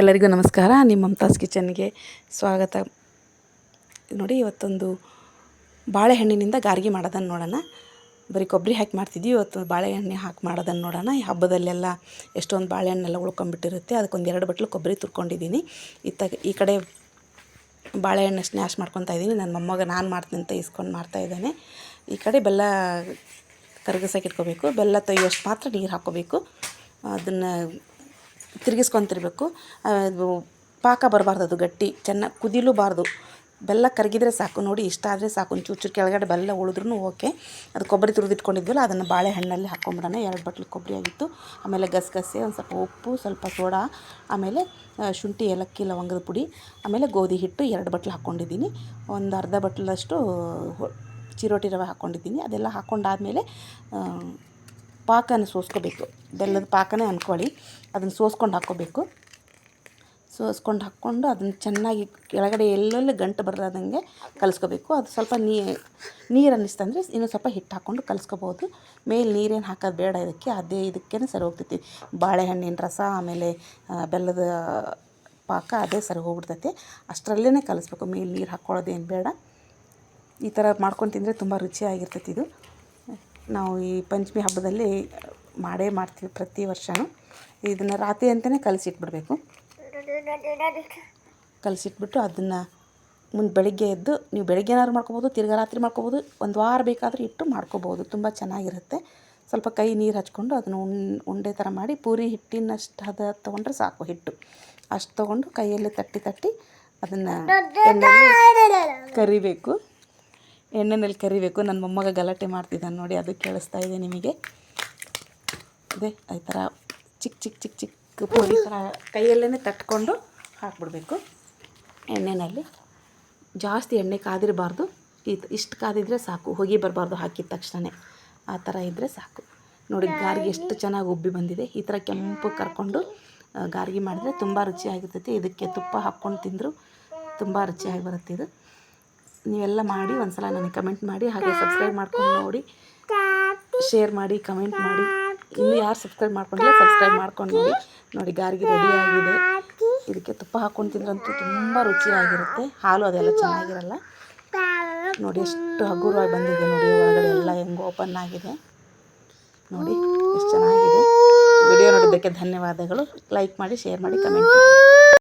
ಎಲ್ಲರಿಗೂ ನಮಸ್ಕಾರ. ನಿಮ್ಮ ಮಮತಾಸ್ ಕಿಚನ್ಗೆ ಸ್ವಾಗತ. ನೋಡಿ, ಇವತ್ತೊಂದು ಬಾಳೆಹಣ್ಣಿನಿಂದ ಗಾರ್ಗಿ ಮಾಡೋದನ್ನು ನೋಡೋಣ. ಬರೀ ಕೊಬ್ಬರಿ ಹಾಕಿ ಮಾಡ್ತಿದ್ವಿ ಇವತ್ತು ಬಾಳೆಹಣ್ಣೆ ಹಾಕಿ ಮಾಡೋದನ್ನು ನೋಡೋಣ. ಈ ಹಬ್ಬದಲ್ಲೆಲ್ಲ ಎಷ್ಟೊಂದು ಬಾಳೆಹಣ್ಣೆಲ್ಲ ಉಳ್ಕೊಂಬಿಟ್ಟಿರುತ್ತೆ ಅದಕ್ಕೊಂದು ಎರಡು ಬಟ್ಲು ಕೊಬ್ಬರಿ ತುರ್ಕೊಂಡಿದ್ದೀನಿ. ಇತ್ತಾಗ ಈ ಕಡೆ ಬಾಳೆಹಣ್ಣು ಸ್ನ್ಯಾಶ್ ಮಾಡ್ಕೊತಾ ಇದ್ದೀನಿ. ನನ್ನ ಮೊಮ್ಮಗ ನಾನು ಮಾಡ್ತೀನಿ ಅಂತ ಇಸ್ಕೊಂಡು ಮಾಡ್ತಾ ಇದ್ದೇನೆ. ಈ ಕಡೆ ಬೆಲ್ಲ ಕರಗಸಕ್ಕೆ ಇಟ್ಕೋಬೇಕು. ಬೆಲ್ಲ ತೊಯ್ಯೋಷ್ಟು ಮಾತ್ರ ನೀರು ಹಾಕ್ಕೋಬೇಕು. ಅದನ್ನು ತಿರುಗಿಸ್ಕೊತಿರ್ಬೇಕು. ಪಾಕ ಬರಬಾರ್ದು ಅದು ಗಟ್ಟಿ, ಚೆನ್ನಾಗಿ ಕುದಿಲೂಬಾರ್ದು. ಬೆಲ್ಲ ಕರಗಿದ್ರೆ ಸಾಕು, ನೋಡಿ ಇಷ್ಟ ಆದರೆ ಸಾಕು. ಒಂಚೂರು ಚೂರು ಕೆಳಗಡೆ ಬೆಲ್ಲ ಉಳಿದ್ರೂ ಓಕೆ. ಅದು ಕೊಬ್ಬರಿ ತುರಿದಿಟ್ಕೊಂಡಿದ್ವಲ್ಲ, ಅದನ್ನು ಬಾಳೆಹಣ್ಣಲ್ಲಿ ಹಾಕ್ಕೊಂಬಿಡೋಣ ಎರಡು ಬಟ್ಲು ಕೊಬ್ಬರಿ ಆಗಿತ್ತು. ಆಮೇಲೆ ಗಸಗಸೆ, ಒಂದು ಸ್ವಲ್ಪ ಉಪ್ಪು, ಸ್ವಲ್ಪ ಸೋಡಾ, ಆಮೇಲೆ ಶುಂಠಿ, ಏಲಕ್ಕಿ, ಲವಂಗದ ಪುಡಿ, ಆಮೇಲೆ ಗೋಧಿ ಹಿಟ್ಟು ಎರಡು ಬಟ್ಲು ಹಾಕ್ಕೊಂಡಿದ್ದೀನಿ ಒಂದು ಅರ್ಧ ಬಟ್ಲಷ್ಟು ಚಿರೋಟಿ ರವೆ ಹಾಕ್ಕೊಂಡಿದ್ದೀನಿ ಅದೆಲ್ಲ ಹಾಕ್ಕೊಂಡಾದ್ಮೇಲೆ ಪಾಕನ ಸೋಸ್ಕೋಬೇಕು. ಬೆಲ್ಲದ ಪಾಕನೇ ಅಂದ್ಕೊಳ್ಳಿ ಅದನ್ನು ಸೋಸ್ಕೊಂಡು ಹಾಕ್ಕೋಬೇಕು. ಸೋಸ್ಕೊಂಡು ಹಾಕ್ಕೊಂಡು ಅದನ್ನು ಚೆನ್ನಾಗಿ ಕೆಳಗಡೆ ಎಲ್ಲೆಲ್ಲಿ ಗಂಟು ಬರಲಾರ್ದಂಗೆ ಕಲಿಸ್ಕೋಬೇಕು. ಅದು ಸ್ವಲ್ಪ ನೀ, ನೀರು ಅನ್ನಿಸ್ತಂದರೆ ಇನ್ನೂ ಸ್ವಲ್ಪ ಹಿಟ್ಟು ಹಾಕ್ಕೊಂಡು ಕಲಿಸ್ಕೋಬೋದು. ಮೇಲೆ ನೀರೇನು ಹಾಕೋದು ಬೇಡ ಇದಕ್ಕೆ. ಅದೇ ಇದಕ್ಕೇ ಸರಿ ಹೋಗ್ತೈತಿ. ಬಾಳೆಹಣ್ಣಿನ ರಸ, ಆಮೇಲೆ ಬೆಲ್ಲದ ಪಾಕ ಅದೇ ಸರಿ ಹೋಗ್ಬಿಡ್ತೈತಿ. ಅಷ್ಟರಲ್ಲೇ ಕಲಿಸ್ಬೇಕು. ಮೇಲೆ ನೀರು ಹಾಕ್ಕೊಳ್ಳೋದೇನು ಬೇಡ. ಈ ಥರ ಮಾಡ್ಕೊಂಡು ತಿಂದರೆ ತುಂಬ ರುಚಿಯಾಗಿರ್ತೈತಿ ಇದು. ನಾವು ಈ ಪಂಚಮಿ ಹಬ್ಬದಲ್ಲಿ ಮಾಡೇ ಮಾಡ್ತೀವಿ ಪ್ರತಿ ವರ್ಷವೂ ಇದನ್ನು ರಾತ್ರಿ ಅಂತಲೇ ಕಲಸಿಟ್ಬಿಡ್ಬೇಕು. ಕಲಸಿಟ್ಬಿಟ್ಟು ಅದನ್ನು ಮುಂದೆ ಬೆಳಿಗ್ಗೆ ಎದ್ದು ನೀವು ಬೆಳಿಗ್ಗೆ ಏನಾದ್ರು ಮಾಡ್ಕೋಬೋದು, ತಿರ್ಗಾ ರಾತ್ರಿ ಮಾಡ್ಕೋಬೋದು, ಒಂದು ವಾರ ಬೇಕಾದರೂ ಇಟ್ಟು ಮಾಡ್ಕೊಬೋದು. ತುಂಬ ಚೆನ್ನಾಗಿರುತ್ತೆ. ಸ್ವಲ್ಪ ಕೈ ನೀರು ಹಚ್ಕೊಂಡು ಅದನ್ನು ಉಂಡೆ ಥರ ಮಾಡಿ ಪೂರಿ ಹಿಟ್ಟಿನಷ್ಟು ಅದು ತೊಗೊಂಡ್ರೆ ಸಾಕು ಹಿಟ್ಟು. ಅಷ್ಟು ತೊಗೊಂಡು ಕೈಯಲ್ಲಿ ತಟ್ಟಿ ತಟ್ಟಿ ಅದನ್ನು ಕರಿಬೇಕು. ಎಣ್ಣೆನಲ್ಲಿ ಕರಿಬೇಕು. ನನ್ನ ಮೊಮ್ಮಗ ಗಲಾಟೆ ಮಾಡ್ತಿದ್ದಾನೆ ನೋಡಿ, ಅದು ಕೇಳಿಸ್ತಾ ಇದೆ ನಿಮಗೆ. ಅದೇ ಈ ಥರ ಚಿಕ್ಕ ಚಿಕ್ಕ ಚಿಕ್ಕ ಚಿಕ್ಕ ಪೂರಿ ಥರ ಕೈಯಲ್ಲೇ ತಟ್ಕೊಂಡು ಹಾಕ್ಬಿಡ್ಬೇಕು. ಎಣ್ಣೆಯಲ್ಲಿ ಜಾಸ್ತಿ ಎಣ್ಣೆ ಕಾದಿರಬಾರ್ದು. ಈ ಇಷ್ಟು ಕಾದಿದ್ರೆ ಸಾಕು. ಹೊಗೆ ಬರಬಾರ್ದು ಹಾಕಿದ ತಕ್ಷಣ ಆ ಥರ ಇದ್ದರೆ ಸಾಕು. ನೋಡಿ, ಗಾರ್ಗಿ ಎಷ್ಟು ಚೆನ್ನಾಗಿ ಉಬ್ಬಿ ಬಂದಿದೆ. ಈ ಥರ ಕೆಂಪು ಕರ್ಕೊಂಡು ಗಾರ್ಗಿ ಮಾಡಿದ್ರೆ ತುಂಬ ರುಚಿಯಾಗಿರ್ತೈತಿ. ಇದಕ್ಕೆ ತುಪ್ಪ ಹಾಕ್ಕೊಂಡು ತಿಂದರೂ ತುಂಬ ರುಚಿಯಾಗಿ ಬರುತ್ತೆ ಇದು. ನೀವೆಲ್ಲ ಮಾಡಿ ಒಂದ್ಸಲ ನನಗೆ ಕಮೆಂಟ್ ಮಾಡಿ, ಹಾಗೆ ಸಬ್ಸ್ಕ್ರೈಬ್ ಮಾಡ್ಕೊಂಡು ನೋಡಿ. ಶೇರ್ ಮಾಡಿ ಕಮೆಂಟ್ ಮಾಡಿ. ಇನ್ನು ಯಾರು ಸಬ್ಸ್ಕ್ರೈಬ್ ಮಾಡ್ಕೊಂಡಿಲ್ಲ ಸಬ್ಸ್ಕ್ರೈಬ್ ಮಾಡ್ಕೊಂಡು ನೋಡಿ. ನೋಡಿ, ಗಾರ್ಗಿ ರೆಡಿ ಆಗಿದೆ. ಇದಕ್ಕೆ ತುಪ್ಪ ಹಾಕ್ಕೊಂಡು ತಿಂದ್ರಂತೂ ತುಂಬ ರುಚಿಯಾಗಿರುತ್ತೆ. ಹಾಲು ಅದೆಲ್ಲ ಚೆನ್ನಾಗಿರಲ್ಲ. ನೋಡಿ, ಎಷ್ಟು ಹಗುರವಾಗಿ ಬಂದಿದೆ ನೋಡಿ, ಒಳಗಡೆ ಎಲ್ಲ ಹೆಂಗೆ ಓಪನ್ ಆಗಿದೆ. ನೋಡಿ, ಎಷ್ಟು ಚೆನ್ನಾಗಿದೆ. ವಿಡಿಯೋ ನೋಡಿದ್ದಕ್ಕೆ ಧನ್ಯವಾದಗಳು. ಲೈಕ್ ಮಾಡಿ ಶೇರ್ ಮಾಡಿ ಕಮೆಂಟ್ ಮಾಡಿ.